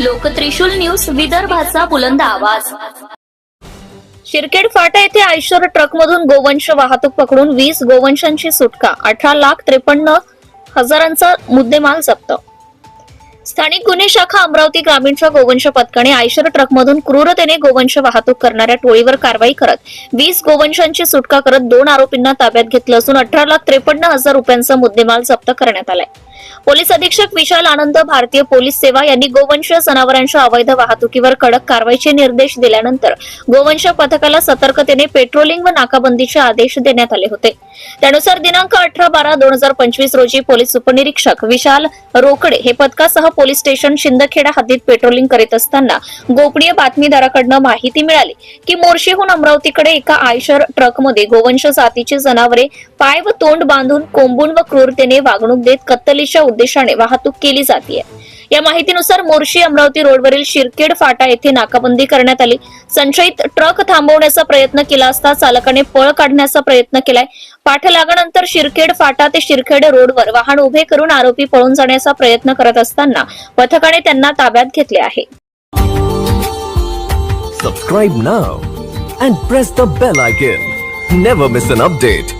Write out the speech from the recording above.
लोकत्रिशूल news विदर्भाचा बुलंद आवाज. शिरकेड फाटा येथे आयशर ट्रकमधून गोवंश वाहतूक पकडून वीस गोवंशांची सुटका. अठरा लाख त्रेपन्न हजारांचा मुद्देमाल जप्त. स्थानिक गुन्हे शाखा अमरावती ग्रामीणच्या गोवंश पथकाने आयशर ट्रकमधून क्रूरतेने गोवंश वाहतूक करणाऱ्या टोळीवर कारवाई करत वीस गोवंशांची सुटका करत दोन आरोपींना ताब्यात घेतलं असून अठरा लाख त्रेपन्न हजार रुपयांचा मुद्देमाल जप्त करण्यात आलाय. पोलीस अधीक्षक विशाल आनंद भारतीय पोलीस सेवा यांनी गोवंश जनावरांच्या अवैध वाहतुकीवर कडक कारवाईचे निर्देश दिल्यानंतर गोवंश पथकाला सतर्कतेने पेट्रोलिंग व नाकाबंदीचे आदेश देण्यात आले होते. त्यानुसार दिनांक अठरा बारा दोन हजार पंचवीस रोजी पोलीस उपनिरीक्षक विशाल रोकडे हे पथकासह पोलीस स्टेशन शिंदखेडा हद्दीत पेट्रोलिंग करीत असताना गोपनीय बातमीदाराकडनं माहिती मिळाली की मोर्शीहून अमरावतीकडे एका आयशर ट्रकमध्ये गोवंश जातीची जनावरे पाय व तोंड बांधून कोंबून व क्रूरतेने वागणूक देत कत्तलीच्या उद्देशाने वाहतूक केली जाते या माहितीनुसार मोर्शी अमरावती रोडवरील शिरखेड फाटा येथे नाकाबंदी करण्यात आली. संशयित ट्रक थांबवण्याचा प्रयत्न केला असता चालकाने पळ काढण्याचा प्रयत्न केलाय. पाठलागानंतर शिरखेड फाटा ते शिरखेड रोडवर वाहन उभे करून आरोपी पळून जाण्याचा प्रयत्न करत असताना पथकाने त्यांना ताब्यात घेतले आहे. Subscribe now and press the bell icon never miss an update